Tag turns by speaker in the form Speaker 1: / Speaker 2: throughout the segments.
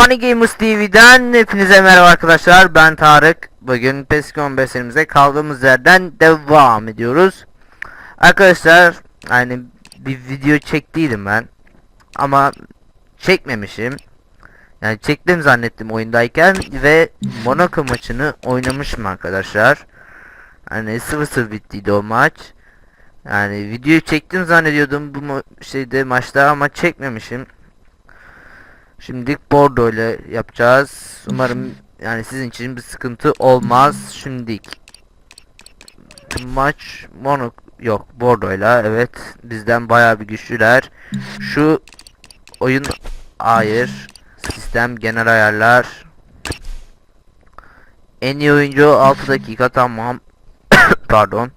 Speaker 1: Funny Gamers TV'den hepinize merhaba arkadaşlar. Ben Tarık. Bugün PES 15 serimize kaldığımız yerden devam ediyoruz. Arkadaşlar yani bir video çektiydim ben. Ama çekmemişim. Yani çektim zannettim oyundayken ve Monaco maçını oynamışım arkadaşlar. Hani 0-0 bittiydi o maç. Yani videoyu çektim zannediyordum bu ma- şeyde maçta ama çekmemişim. Şimdilik Bordeaux ile yapacağız. Umarım yani sizin için bir sıkıntı olmaz. Şimdilik maç Monaco yok ile evet bizden bayağı bir güçlüler. Şu oyun hayır sistem genel ayarlar en iyi oyuncu 6 dakika tamam pardon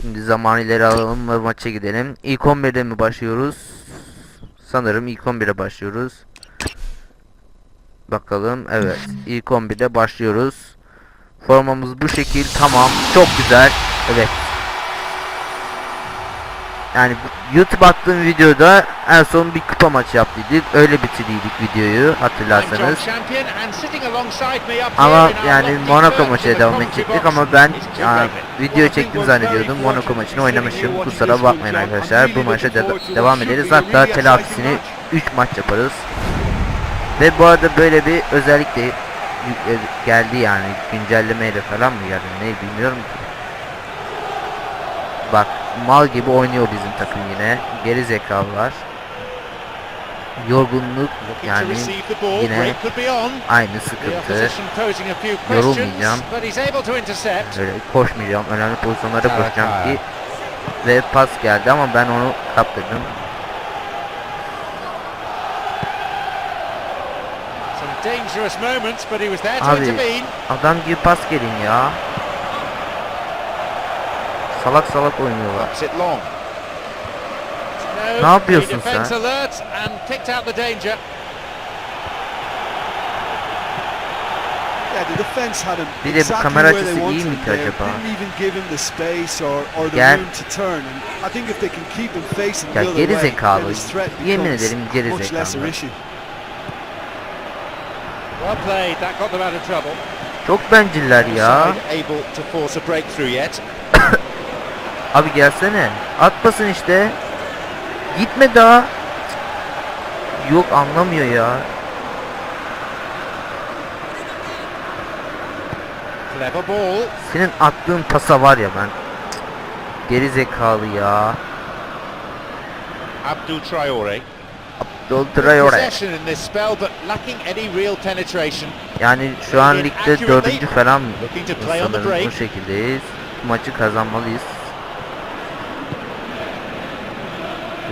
Speaker 1: Şimdi zaman ileri alalım ve maça gidelim. İlk 11'de mi başlıyoruz? Sanırım ilk 11'e başlıyoruz. Bakalım. Evet. ilk 11'de başlıyoruz. Formamız bu şekil. Tamam. Çok güzel. Evet. Yani YouTube attığım videoda en son bir kupa maçı yaptıydık. Öyle bitirdiydik videoyu hatırlarsanız. Ama yani Monaco maçına devam edecektik ama ben ya, video çektim zannediyordum. Monaco maçını oynamışım. Kusura bakmayın arkadaşlar. Bu maça de devam ederiz. Hatta telafisini 3 maç yaparız. Ve bu arada böyle bir özellik de yükle- geldi yani güncellemeyle falan mı geldi ne bilmiyorum ki. Bak mal gibi oynuyor bizim takım yine. Geri zekalılar. Yorgunluk yani yine aynı sıkıntı. Yorulmayacağım. Öyle koşmayacağım. Önemli pozisyonlarda koşacağım ki ve pas geldi ama ben onu kaptırdım. Abi adam gibi pas gelin ya. Salak salak oynuyorlar. Ne yapıyorsun sen?
Speaker 2: Yeah, the defense had him
Speaker 1: Bir de bu
Speaker 2: exactly
Speaker 1: kamera
Speaker 2: where they
Speaker 1: açısı iyi
Speaker 2: wanted
Speaker 1: mi
Speaker 2: him
Speaker 1: ki acaba?
Speaker 2: Didn't even give him the space or, or the
Speaker 1: Gel.
Speaker 2: room to turn. And I think if they can keep him facing
Speaker 1: Ya
Speaker 2: the other
Speaker 1: geri
Speaker 2: way,
Speaker 1: zekalı. Yemin
Speaker 2: becomes
Speaker 1: ederim geri
Speaker 2: much lesser
Speaker 1: zekalı.
Speaker 2: issue.
Speaker 3: Well played, that got them out of trouble.
Speaker 1: Çok benciller ya.
Speaker 3: Side able to force a breakthrough yet.
Speaker 1: Abi gelsene. At basın işte. Gitme daha. Yok anlamıyor ya.
Speaker 3: Clever ball.
Speaker 1: Senin attığın pasa var ya ben. Geri zekalı ya.
Speaker 3: Abdul Traore.
Speaker 1: Abdul Traore. Yani şu an ligde dördüncü falan Sanırım bu şekildeyiz. Maçı kazanmalıyız.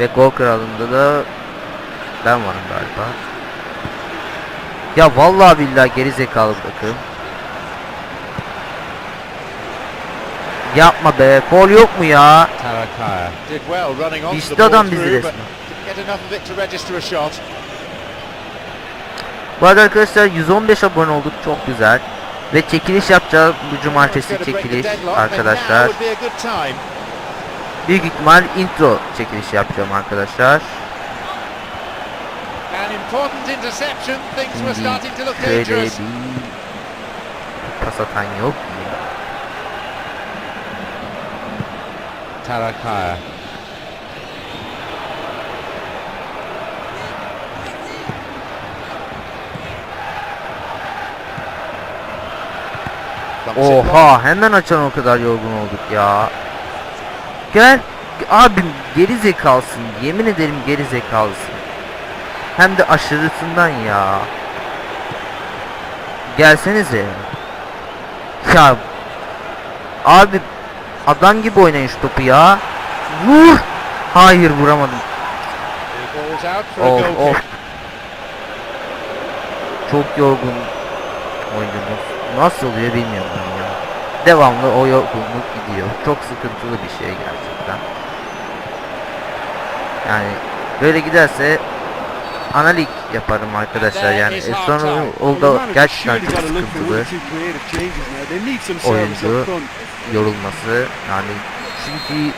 Speaker 1: Ve gol kralında da ben varım galiba. Ya vallahi billahi geri zekalı takım. Yapma be. Gol yok mu ya?
Speaker 3: Tarakaya. Did well running on
Speaker 1: İşte adam bizi resmen. Bu arada arkadaşlar 115 abone olduk. Çok güzel. Ve çekiliş yapacağız bu cumartesi çekiliş arkadaşlar. Büyük ihtimal intro çekilişi yapacağım arkadaşlar.
Speaker 3: An important interception. Things were
Speaker 1: Şimdi
Speaker 3: starting to look
Speaker 1: şöyle bir pas atan yok.
Speaker 3: Tarakaya.
Speaker 1: Oha hemen açan o kadar yorgun olduk ya. Gel abim geri zekalısın yemin ederim geri zekalısın. Hem de aşırısından ya. Gelsenize. Ya abi adam gibi oynayın şu topu ya. Vur. Hayır vuramadım. Of
Speaker 3: goal
Speaker 1: of.
Speaker 3: kick.
Speaker 1: Çok yorgun oyuncumuz. Nasıl oluyor bilmiyorum. Devamlı o yorgunluk gidiyor. Çok sıkıntılı bir şey gerçekten. Yani böyle giderse ana lig yaparım arkadaşlar yani. E, sonra oldu gerçekten çok sıkıntılı oyuncu yorulması yani çünkü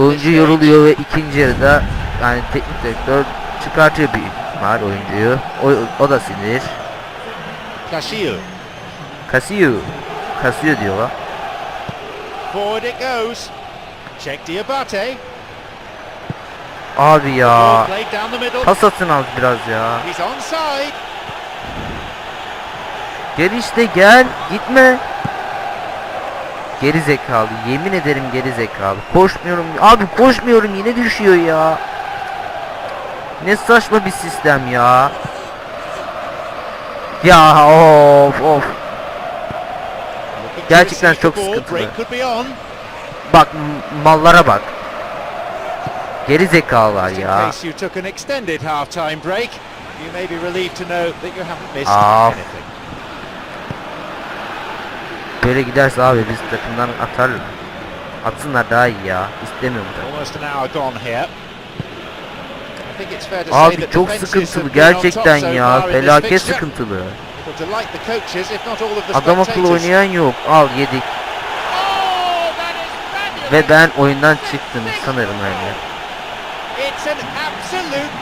Speaker 1: oyuncu yoruluyor ve ikinci yarıda yani teknik direktör çıkartıyor bir var oyuncuyu. O, o da sinir.
Speaker 3: Kashil.
Speaker 1: Kasıyor. Kasıyor diyorlar.
Speaker 3: Forward it goes. Check Diabate.
Speaker 1: Abi ya. Pas atın az biraz ya.
Speaker 3: He's onside.
Speaker 1: Gel işte gel. Gitme. Geri zekalı. Yemin ederim geri zekalı. Koşmuyorum. Abi koşmuyorum yine düşüyor ya. Ne saçma bir sistem ya. Ya of of. Gerçekten çok sıkıntılı. Bak mallara bak. Geri zekalılar
Speaker 3: In
Speaker 1: ya.
Speaker 3: missed
Speaker 1: Ah. Böyle giderse abi biz takımdan atarlar. Atsınlar daha iyi ya. İstemiyorum da. Abi çok sıkıntılı gerçekten ya. Felaket sıkıntılı. Adam akıllı oynayan yok. Al yedik.
Speaker 3: Oh.
Speaker 1: Ve ben oyundan çıktım sanırım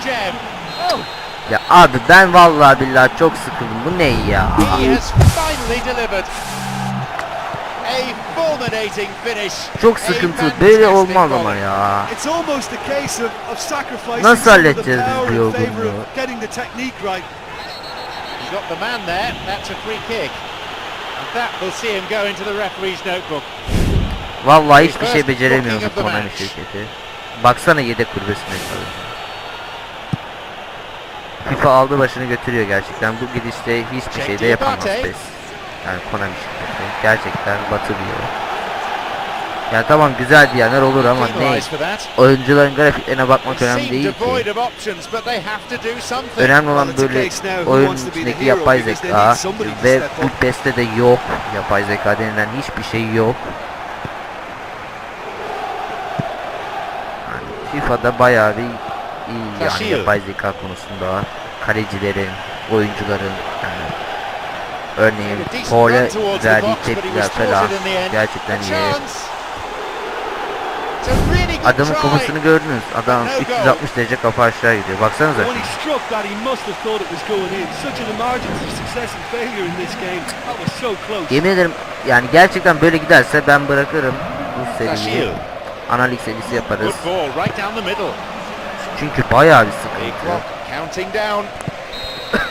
Speaker 3: gem. Oh,
Speaker 1: Ya abi ben vallahi billahi çok sıkıldım. Bu ne ya? Çok
Speaker 3: A
Speaker 1: sıkıntılı. Böyle olmaz ama ya. Nasıl halledeceğiz biz bu
Speaker 2: in favour
Speaker 1: yorgunluğu?
Speaker 2: of getting the technique right.
Speaker 3: He's got the man there. That's a free kick. And that will see him go into the referee's notebook.
Speaker 1: Vallahi hiçbir şey beceremiyoruz Konami şirketi. Baksana yedek kulübesine kalıyor. FIFA aldı başını götürüyor gerçekten. Bu gidişte hiçbir şey de yapamaz. PES. Yani Konami şirketi. Gerçekten batırıyor. Yani tamam güzel diyenler olur ama ne? Oyuncuların grafiklerine bakmak önemli değil ki. Önemli olan böyle
Speaker 2: case now who
Speaker 1: oyun
Speaker 2: wants to be the
Speaker 1: içindeki yapay zeka ve bu
Speaker 2: up.
Speaker 1: PES'te de yok yapay zeka denilen hiçbir şey yok. Yani FIFA'da bayağı bir iyi yani yapay zeka konusunda kalecilerin, oyuncuların yani örneğin Paul'e verdiği tepkiler falan gerçekten iyi.
Speaker 3: chance. It's a really good
Speaker 1: Adamın kafasını gördünüz. Adam
Speaker 3: No goal.
Speaker 1: 360 derece kafa aşağı gidiyor. Baksanıza. Yemin ederim yani gerçekten böyle giderse ben bırakırım bu seriyi. Analik serisi yaparız. Çünkü bayağı bir sıkıntı.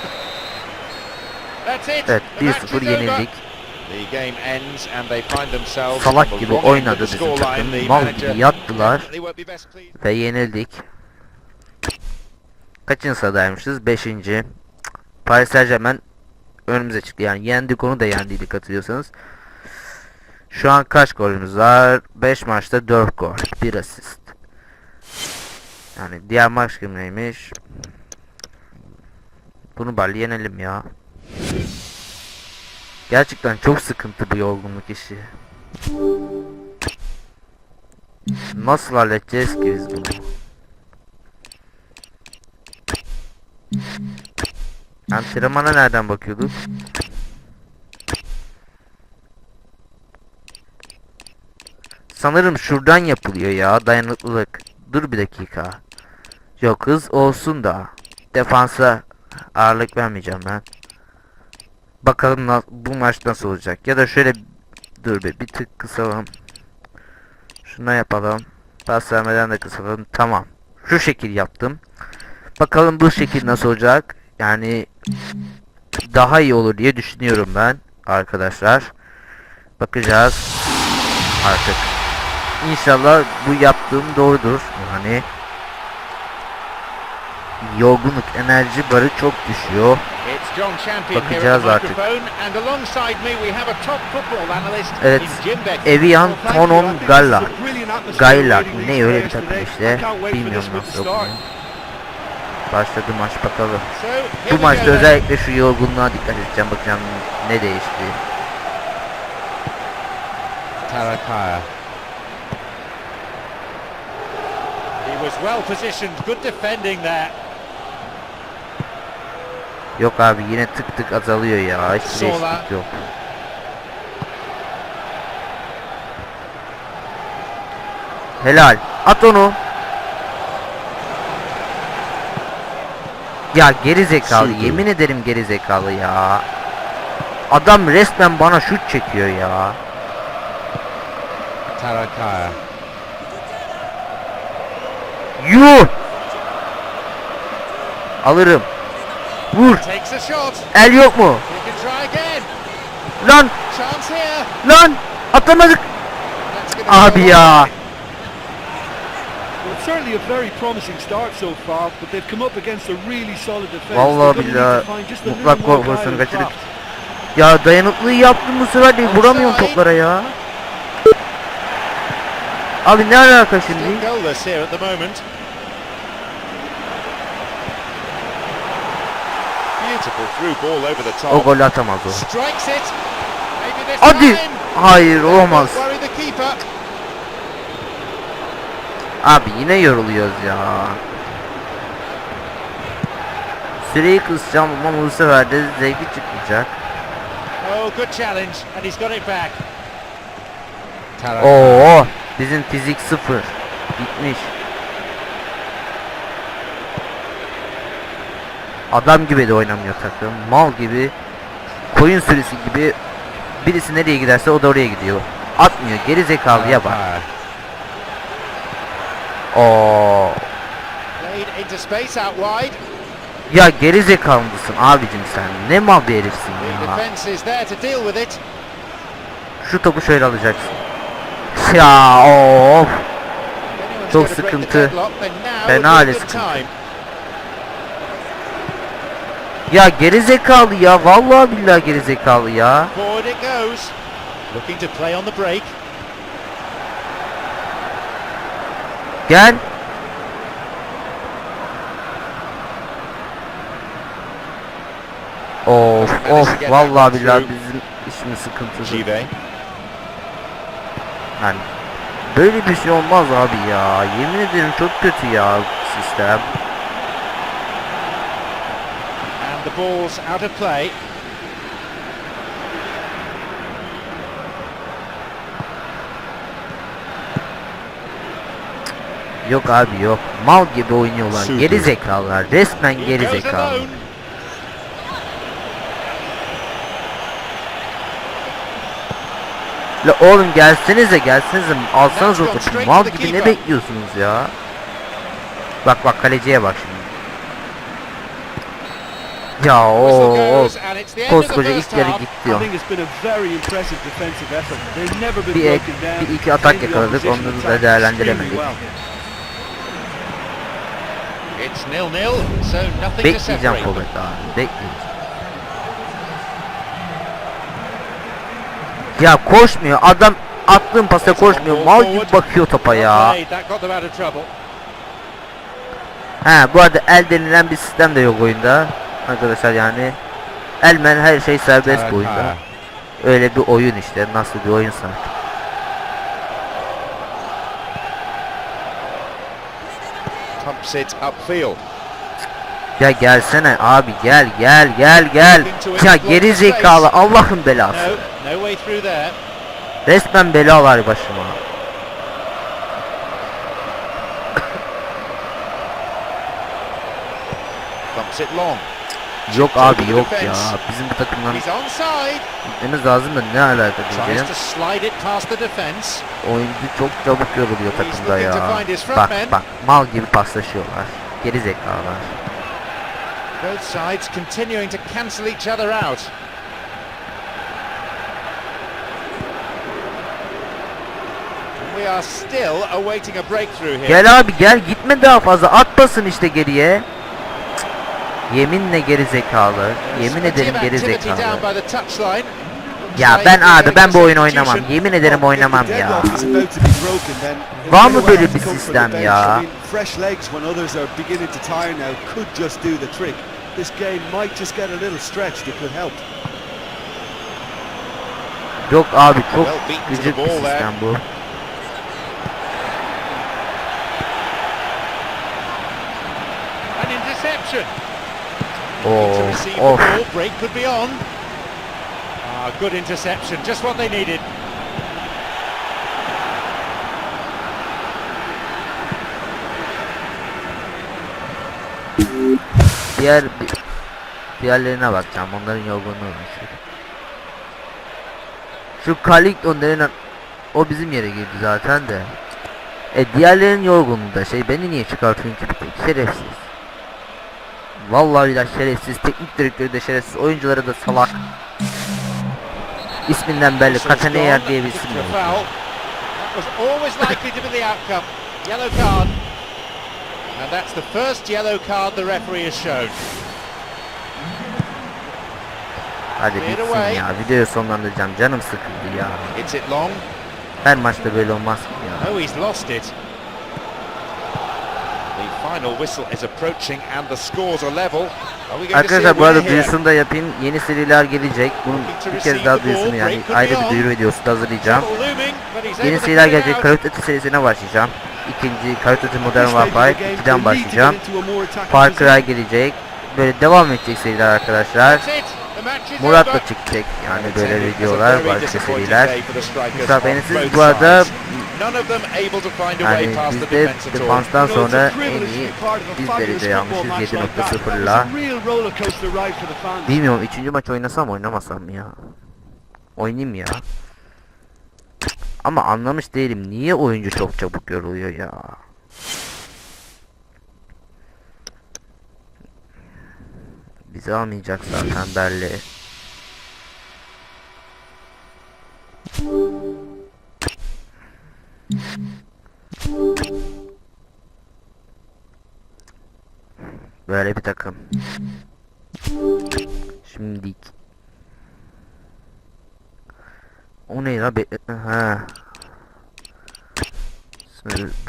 Speaker 1: Evet
Speaker 3: The match
Speaker 1: 1-0
Speaker 3: is over.
Speaker 1: yenildik.
Speaker 3: The game ends and they find themselves
Speaker 1: Salak gibi oynadı bizim takım. Mal gibi yattılar ve yenildik. Kaçıncı sıradaymışız? 5. Paris Saint Germain önümüze çıktı. Yani yendik onu da yendiydik hatırlıyorsanız. Şu an kaç golümüz var? 5 maçta 4 gol. 1 asist. Yani diğer maç kim neymiş? Bunu bari yenelim ya. Gerçekten çok sıkıntı bu yorgunluk işi. Nasıl halledeceğiz ki biz bunu? Antrenmana nereden bakıyorduk? Sanırım şuradan yapılıyor ya dayanıklılık. Dur bir dakika. Yok hız olsun da. Defansa ağırlık vermeyeceğim ben. Bakalım bu maç nasıl olacak. Ya da şöyle dur bir, bir tık kısalım. Şuna yapalım. Pas vermeden de kısalım. Tamam. Şu şekil yaptım. Bakalım bu şekil nasıl olacak. Yani daha iyi olur diye düşünüyorum ben arkadaşlar. Bakacağız artık. İnşallah bu yaptığım doğrudur. Yani yorgunluk enerji barı çok düşüyor. Bakacağız artık. Evet. Evian Tonon Galla.
Speaker 2: a brilliant atmosphere
Speaker 1: Gaylak
Speaker 2: awaiting
Speaker 1: ne öyle bir takım işte. Bilmiyorum nasıl okunuyor. Başladı maç bakalım. Bu maçta özellikle şu yorgunluğa dikkat edeceğim. Bakacağım ne değişti.
Speaker 3: Tarakaya. He was well positioned, good defending there.
Speaker 1: Yok abi yine tık tık azalıyor ya. Hiçbir değişiklik yok. Helal. At onu. Ya geri zekalı
Speaker 3: Sürdü.
Speaker 1: yemin ederim geri zekalı ya. Adam resmen bana şut çekiyor ya.
Speaker 3: Tarakaya.
Speaker 1: Yuh! Alırım. Vur.
Speaker 3: Takes a shot.
Speaker 1: El yok mu? Lan lan atlamadık. Abi ya.
Speaker 3: wide.
Speaker 2: Well, it's certainly a very promising start so far, but they've come up against a really solid defense.
Speaker 1: Vallahi billahi mutlak gol pozisyonu kaçırdık. Ya dayanıklılığı yaptım bu sefer de vuramıyorum toplara ya. Abi ne alaka şimdi?
Speaker 3: goalless here at the moment. Beautiful through ball over the top.
Speaker 1: O golü atamaz o.
Speaker 3: Strikes it. Maybe this
Speaker 1: Hadi. Hayır olamaz. Abi yine yoruluyoruz ya. Süreyi kısacağım ama bu sefer de zevki çıkmayacak.
Speaker 3: Oh, good challenge, and he's got it back. Tarak.
Speaker 1: Oo, bizim fizik sıfır. Bitmiş. Adam gibi de oynamıyor takım. Mal gibi. Koyun sürüsü gibi. Birisi nereye giderse o da oraya gidiyor. Atmıyor. Geri zekalıya bak. Oo. Ya geri zekalı mısın abicim sen? Ne mal bir herifsin ya. Şu topu şöyle alacaksın. Ya of. Çok sıkıntı. Fena hale sıkıntı. Ya geri zekalı ya. Vallahi billahi geri zekalı ya.
Speaker 3: Looking to play on the break.
Speaker 1: Gel. Of of vallahi billahi bizim işimiz sıkıntılı. Yani böyle bir şey olmaz abi ya. Yemin ederim çok kötü ya sistem.
Speaker 3: And the ball's out of play.
Speaker 1: Yok abi yok. Mal gibi oynuyorlar.
Speaker 3: Sürdü.
Speaker 1: Geri zekalılar. Resmen geri zekalı. La oğlum gelsenize gelsenize alsanız o
Speaker 3: That's gone
Speaker 1: topu.
Speaker 3: straight
Speaker 1: Mal gibi ne bekliyorsunuz ya? Bak bak kaleciye bak şimdi. Ya o koskoca ilk yarı gitti
Speaker 2: been
Speaker 1: Bir ek- bir iki atak yakaladık, onları da değerlendiremedik.
Speaker 2: extremely well.
Speaker 3: It's nil-nil, so nothing to
Speaker 1: Bekleyeceğim forvet abi. Bekleyeceğim. Ya koşmuyor. Adam attığın pasa koşmuyor. Mal gibi bakıyor topa ya. He bu arada el denilen bir sistem de yok oyunda. Arkadaşlar yani. Elmen her şey serbest bu oyunda. Öyle bir oyun işte. Nasıl bir oyunsa.
Speaker 3: Pumps it upfield.
Speaker 1: Ya gelsene abi gel gel gel gel. Ya geri zekalı Allah'ın belası. Resmen belalar başıma.
Speaker 3: Bumps it long.
Speaker 1: Yok abi yok ya. Bizim bu takımdan gitmemiz lazım da ne alaka diyeceğim. Oyuncu çok çabuk yoruluyor takımda ya. Bak bak mal gibi paslaşıyorlar. Geri zekalar.
Speaker 3: Both sides continuing to cancel each other out. We are still awaiting a breakthrough here.
Speaker 1: Gel abi gel gitme daha fazla at basın işte geriye. Yeminle geri zekalı. Yemin ederim geri zekalı. Ya ben abi ben bu oyunu oynamam. Yemin ederim oynamam ya. Var mı böyle bir sistem ya? Yok abi çok gıcık bir sistem bu.
Speaker 3: An interception. The ball. Break could be on. Ah, good interception. Just what they needed.
Speaker 1: diğer diğerlerine bakacağım. Onların yorgunluğu nasıl. Şu Carlington denen o bizim yere girdi zaten de. E diğerlerinin yorgunluğu da şey beni niye çıkartıyorsun ki bir tek şerefsiz. Vallahi billahi şerefsiz teknik direktörü de şerefsiz oyuncuları da salak. İsminden belli Kataneyer diye bir isim.
Speaker 3: And that's the first yellow card the referee has shown.
Speaker 1: Hadi bitsin ya videoyu sonlandıracağım canım sıkıldı ya. Her maçta böyle olmaz ki ya.
Speaker 3: Oh, he's lost it. The final whistle is approaching and the scores are level. Are we going to see a
Speaker 1: Arkadaşlar bu arada duyurusunu da yapayım. Yeni seriler gelecek. Bunun bir kez daha duyurusunu yani ayrı bir duyuru videosu da hazırlayacağım. Yeni seriler gelecek. Call of Duty serisine başlayacağım. İkinci Call of Duty Modern Warfare
Speaker 4: game,
Speaker 1: 2'den
Speaker 4: they need to
Speaker 1: başlayacağım. Far. Cry gelecek. Böyle devam edecek seriler arkadaşlar. Murat da çıkacak yani böyle videolar, başka seriler. Mustafa
Speaker 3: both
Speaker 1: bu arada
Speaker 3: sides. None of them able to find a way
Speaker 1: yani
Speaker 3: past the
Speaker 1: bizde
Speaker 3: defense at all.
Speaker 1: defanstan sonra en iyi biz derece
Speaker 2: that.
Speaker 1: 7.0
Speaker 2: That
Speaker 1: la.
Speaker 2: was a real roller coaster ride for the fans.
Speaker 1: Bilmiyorum 3. maç oynasam oynamasam mı ya? Oynayayım ya. Ama anlamış değilim. Niye oyuncu çok çabuk yoruluyor ya? Bizi almayacak zaten belli.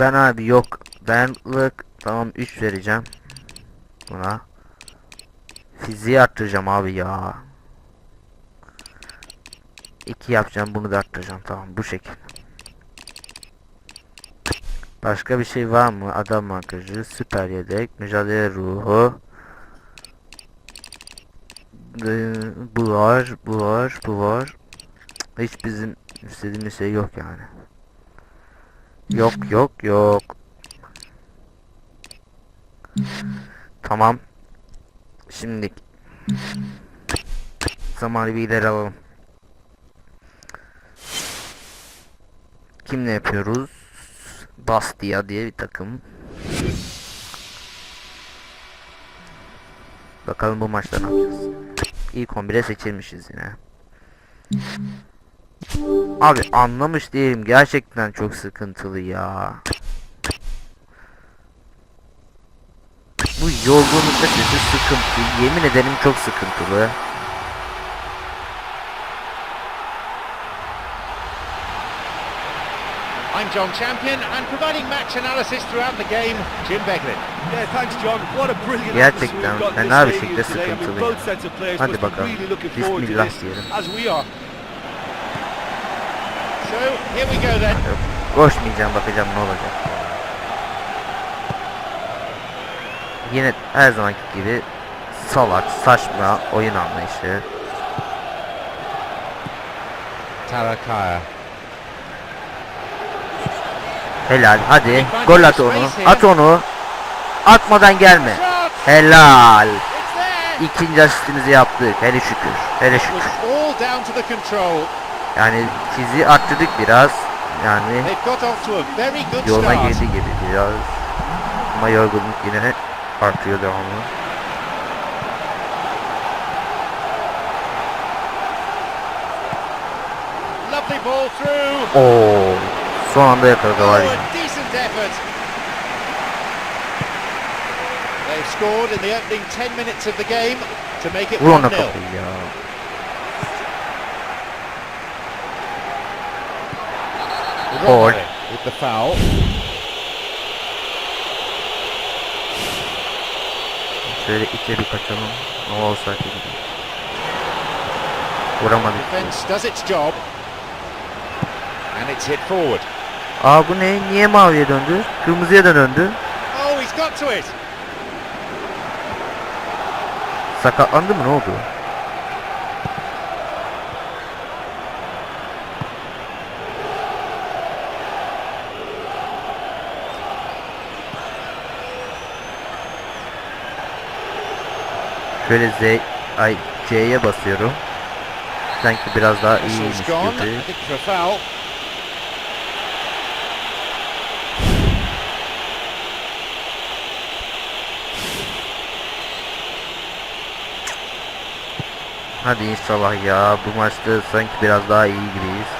Speaker 1: Ben abi yok. Dayanıklılık tamam 3 vereceğim. Buna. Fiziği arttıracağım abi ya. 2 yapacağım bunu da arttıracağım tamam bu şekil. Başka bir şey var mı? Adam makyajı, süper yedek, mücadele ruhu. Ee, Bu var, bu var, bu var. Hiç bizim istediğimiz şey yok yani. Yok yok yok. Tamam. Şimdi zamanı bir ileri alalım. Kimle yapıyoruz? Bastia diye bir takım. Bakalım bu maçta ne yapacağız. İlk 11'e seçilmişiz yine. Abi anlamış değilim. Gerçekten çok sıkıntılı ya. Bu yorgunlukta sesi sıkıntı. Yemin ederim çok sıkıntılı.
Speaker 3: I'm John Champion and providing match analysis throughout the game, Jim Beglin.
Speaker 2: Yeah, thanks John. What a brilliant
Speaker 1: Gerçekten fena bir şekilde
Speaker 2: stadium today. I mean,
Speaker 1: sıkıntılı Koşmayacağım bakacağım ne olacak. Yine her zamanki gibi salak, saçma oyun anlayışı.
Speaker 3: Tarakaya.
Speaker 1: Helal hadi gol at onu. At onu. Atmadan gelme. Helal. İkinci asistimizi yaptık. Hele şükür. Hele şükür. Yani fiziği arttırdık biraz. Yani yoluna girdi gibi biraz. Ama yorgunluk yine artıyor devamlı.
Speaker 3: Lovely ball through.
Speaker 1: Oo. Son anda yakaladı
Speaker 3: Oh,
Speaker 1: var
Speaker 3: effort. They've scored in the opening 10 minutes of the game to make it
Speaker 1: Vur ona
Speaker 3: 1-0. Romare with the foul.
Speaker 1: Şöyle içeri kaçalım. Ne olsa gibi. Vuramadık.
Speaker 3: Defence does its job. And it's hit forward.
Speaker 1: Aa bu ne? Niye maviye döndü? Kırmızıya da döndü.
Speaker 3: Oh, he's got to it.
Speaker 1: Sakatlandı mı? Ne oldu? Şöyle Z, ay C'ye basıyorum. Sanki biraz daha iyiymiş gibi. Hadi inşallah ya. Bu maçta sanki biraz daha iyi gibiyiz.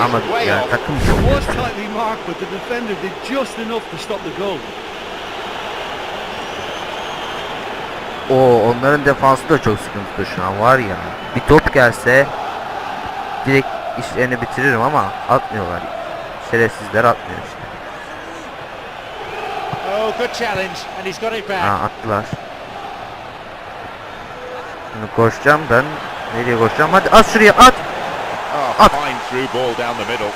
Speaker 1: Ama yani takım çok
Speaker 2: was
Speaker 1: kötü.
Speaker 2: tightly marked, but the defender did just enough to stop the goal.
Speaker 1: O onların defansı da çok sıkıntılı şu an var ya. Bir top gelse direkt işlerini bitiririm ama atmıyorlar. Şerefsizler atmıyor işte.
Speaker 3: Oh, good challenge, and he's got it back.
Speaker 1: Ha attılar. Şimdi koşacağım ben. Nereye koşacağım? Hadi at şuraya at. Up.
Speaker 5: fine through ball down the middle.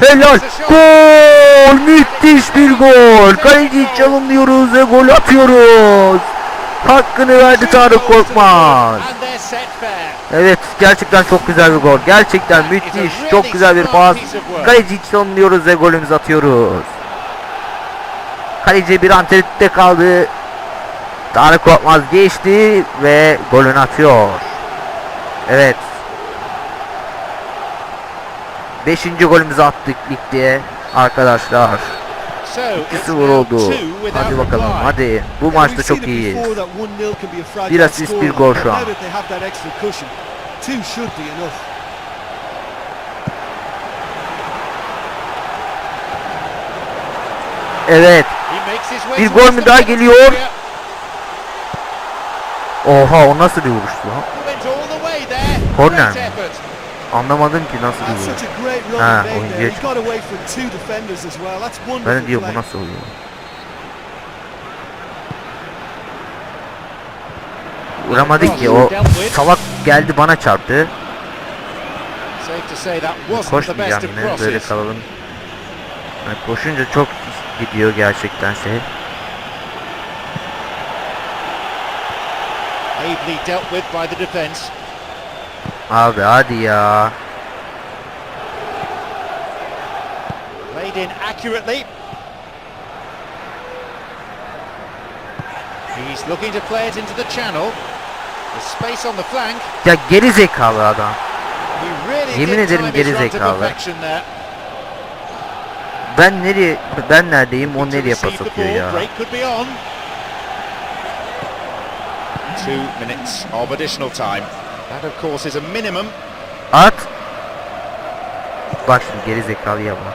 Speaker 1: Helal. Gol! Müthiş bir gol. Kaleci çalımlıyoruz ve gol atıyoruz. Hakkını verdi Tarık Korkmaz. Evet gerçekten çok güzel bir gol. Gerçekten müthiş. Çok güzel bir pas. Kaleci çalımlıyoruz ve golümüzü atıyoruz. Kaleci bir an tereddütte kaldı. Tarık Korkmaz geçti ve golünü atıyor. Evet. Beşinci golümüzü attık ligde arkadaşlar.
Speaker 3: So, it's
Speaker 1: 2-0
Speaker 3: now
Speaker 1: oldu.
Speaker 3: two without
Speaker 1: Hadi bakalım hadi. Bu maçta çok
Speaker 4: seen it
Speaker 1: iyiyiz.
Speaker 4: before that 1-0 can be a fragile
Speaker 1: Bir asist, bir gol şu an. Evet. Bir gol mü daha geliyor? Oha o nasıl bir vuruştu lan? Corner mi? Anlamadım ki nasıl bir
Speaker 4: That's
Speaker 1: vuruş.
Speaker 4: such a great run
Speaker 1: Ha, oyuncuya
Speaker 4: there. He
Speaker 1: çıktı.
Speaker 4: got away from two defenders as well. That's
Speaker 1: Ben
Speaker 4: wonderful
Speaker 1: de diyor
Speaker 4: play.
Speaker 1: bu nasıl oluyor? Vuramadık ki o salak geldi bana çarptı. Koşmayacağım yine böyle kalalım. Yani koşunca çok gidiyor gerçekten şey.
Speaker 3: Ably dealt with by the defence.
Speaker 1: Abi hadi ya.
Speaker 3: Played in accurately. He's looking to play it into the channel. There's space on the flank.
Speaker 1: Ya geri zekalı adam.
Speaker 3: Really
Speaker 1: Yemin ederim geri zekalı. Ben nereye ben neredeyim o nereye pas
Speaker 3: the
Speaker 1: atıyor ya.
Speaker 3: Two minutes of additional time. That of course is a minimum.
Speaker 1: At. Bak şimdi geri zekalıya bak.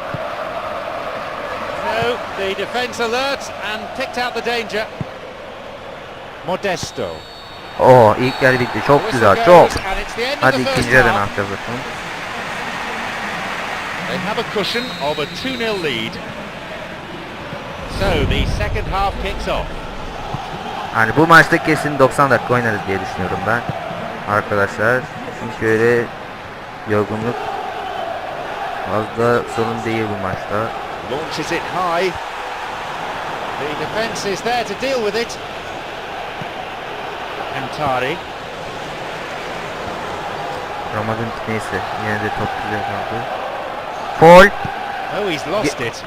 Speaker 3: No, the defence alert and picked out the danger. Modesto.
Speaker 1: Oo ilk yer bitti. Çok güzel çok. Hadi ikinci yarı ne yapacağız bakalım.
Speaker 3: They have a cushion of a 2-0 lead. So the second half kicks off.
Speaker 1: Hani bu maçta kesin 90 dakika oynarız diye düşünüyorum ben. Arkadaşlar. Çünkü öyle yorgunluk fazla sorun değil bu maçta.
Speaker 3: Launches it high. The defence is there to deal with it. Antari.
Speaker 1: Ramazan neyse yine de top güzel kaldı. Foul.
Speaker 3: Oh, he's lost it.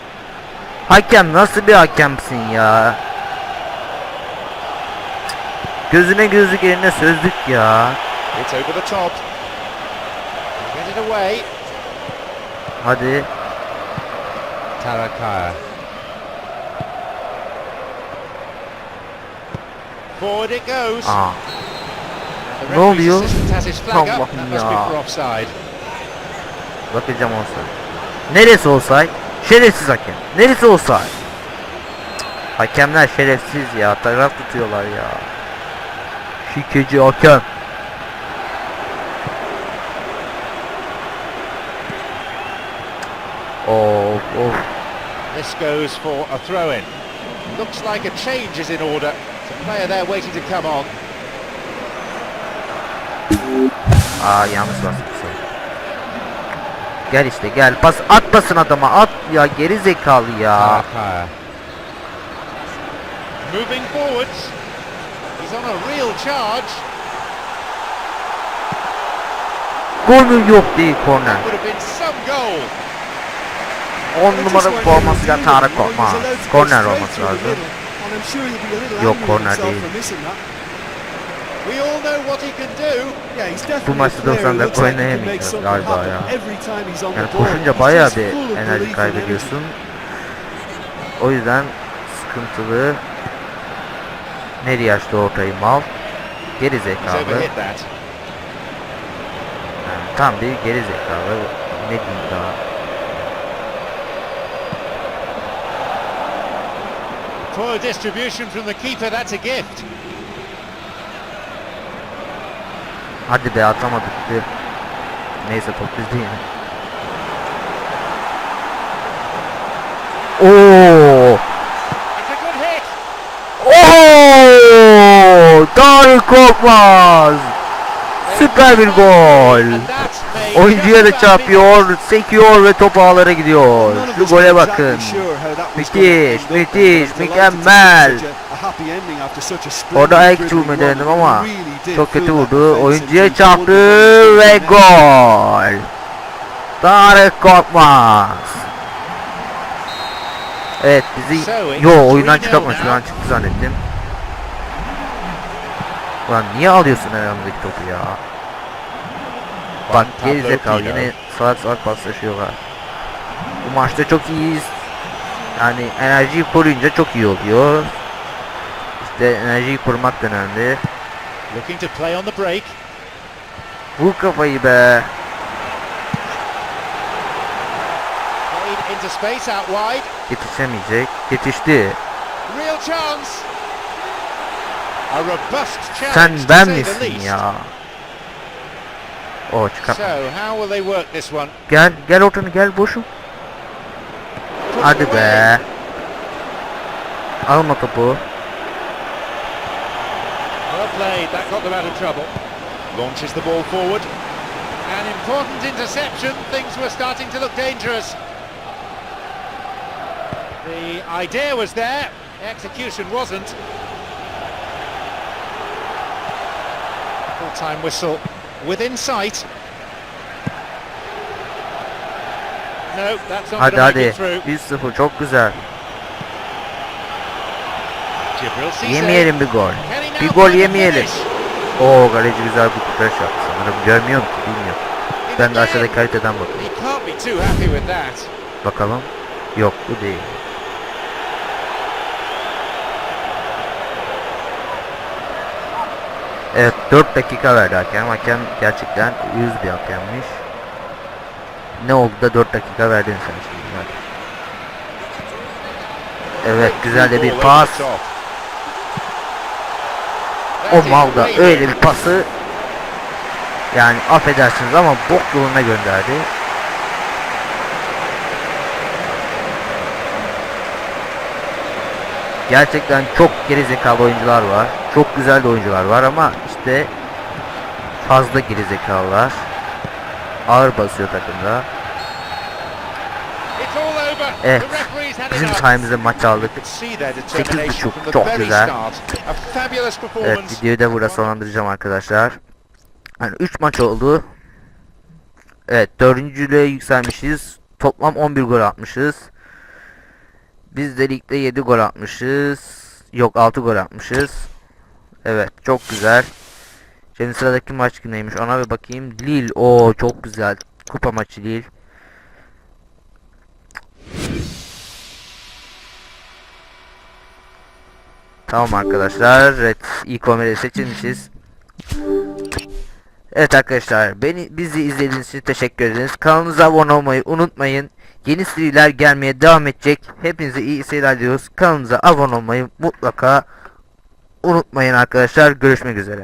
Speaker 1: Hakem nasıl bir hakemsin ya? Gözüne gözlük eline sözlük ya.
Speaker 5: It's over the top.
Speaker 3: Get it away.
Speaker 1: Hadi.
Speaker 3: Tarakaya. Forward it goes.
Speaker 1: Aa.
Speaker 3: The
Speaker 1: Ne oluyor? Allah'ım ya. Bakacağım olsay. Neresi olsay? Şerefsiz hakem. Neresi olsay? Hakemler şerefsiz ya. Taraf tutuyorlar ya. Şikeci hakem. Of.
Speaker 3: This goes for a throw-in. Looks like a change is in order. It's a player there waiting to come on.
Speaker 1: Aa yanlış sorry. Gel işte gel. Pas at basın adama. At ya geri zekalı ya.
Speaker 3: Tarakaya. Moving forwards. He's on a real charge.
Speaker 1: Gol mü yok değil korner. 10 numara formasıyla Tarık Korkmaz. Korner olması lazım. Yok,
Speaker 4: himself
Speaker 1: değil.
Speaker 4: definitely
Speaker 1: maçta
Speaker 4: a player who
Speaker 1: 90
Speaker 4: looks
Speaker 1: dakika
Speaker 4: like he can
Speaker 1: oynayamayacağız galiba ya. Yani koşunca
Speaker 4: just
Speaker 1: bir enerji kaybediyorsun. O yüzden sıkıntılı. Nereye açtı ortayı mal? Geri zekalı. Yani tam bir geri zekalı. Ne diyeyim daha.
Speaker 3: Poor distribution from the keeper, that's a gift.
Speaker 1: Hadi be atamadık. Tüh. Neyse top bizde yine. Oo! Oo! Tarık Korkmaz! Süper bir gol. Oyuncuya da çarpıyor, sekiyor ve top ağlara gidiyor. Şu gole bakın. Müthiş, müthiş, mükemmel. Orada ayak çuğumu denedim ama çok kötü vurdu. Oyuncuya çarptı ve gol. Tarık Korkmaz. Evet bizi yo oyundan
Speaker 3: 3-0
Speaker 1: çıkartmış ben çıktı zannettim. Ulan niye alıyorsun ayağımdaki topu ya? Bak gerizekalı yine salak salak paslaşıyorlar. Bu maçta çok iyiyiz. Yani enerjiyi koruyunca çok iyi oluyor. İşte enerjiyi korumak da önemli.
Speaker 3: Looking to play on the break.
Speaker 1: Vur kafayı be.
Speaker 3: İnto space out wide.
Speaker 1: Yetişemeyecek. Yetişti.
Speaker 3: Real chance. A robust challenge
Speaker 1: Sen ben misin ya? Oh, o çıkar.
Speaker 3: So how will they work this one?
Speaker 1: Gel gel ortanı gel boşum. Hadi be. Alma topu.
Speaker 3: Well played. That got them out of trouble.
Speaker 5: Launches the ball forward.
Speaker 3: An important interception. Things were starting to look dangerous. The idea was there. Execution wasn't. Full-time whistle within sight. No, that's not
Speaker 1: Hadi hadi.
Speaker 3: it through.
Speaker 1: 1-0 çok güzel. Yemeyelim bir gol. Bir gol yemeyelim. Oo kaleci güzel bir kurtarış yaptı sanırım. Görmüyorum ki bilmiyorum. Ben de aşağıdaki haritadan bakıyorum. Bakalım. Yok bu değil. Evet 4 dakika verdi hakem. Hakem gerçekten yüz bir hakemmiş. Ne oldu da 4 dakika verdin sen şimdi. Hadi. Evet güzel de bir pas. O
Speaker 3: That is
Speaker 1: mal da
Speaker 3: way
Speaker 1: öyle bir pası yani affedersiniz ama bok yoluna gönderdi. Gerçekten çok geri zekalı oyuncular var. Çok güzel de oyuncular var ama işte fazla geri zekalılar. Ağır basıyor takımda. Evet. Bizim sayemizde maç aldık.
Speaker 5: You could see their
Speaker 1: Sekiz
Speaker 5: determination
Speaker 1: buçuk,
Speaker 5: from the
Speaker 1: çok
Speaker 5: very
Speaker 1: güzel. Evet videoyu da burada sonlandıracağım arkadaşlar. Yani 3 maç oldu. Evet dördüncülüğe yükselmişiz. Toplam 11 gol atmışız. Biz de ligde 7 gol atmışız. Yok 6 gol atmışız. Evet çok güzel. Şimdi sıradaki maç neymiş ona bir bakayım. Lille o çok güzel. Kupa maçı Lille. Tamam arkadaşlar. Evet ilk 11'e seçilmişiz. Evet arkadaşlar beni bizi izlediğiniz için teşekkür ederiz. Kanalımıza abone olmayı unutmayın. Yeni seriler gelmeye devam edecek. Hepinize iyi seyirler diliyoruz. Kanalımıza abone olmayı mutlaka unutmayın arkadaşlar. Görüşmek üzere.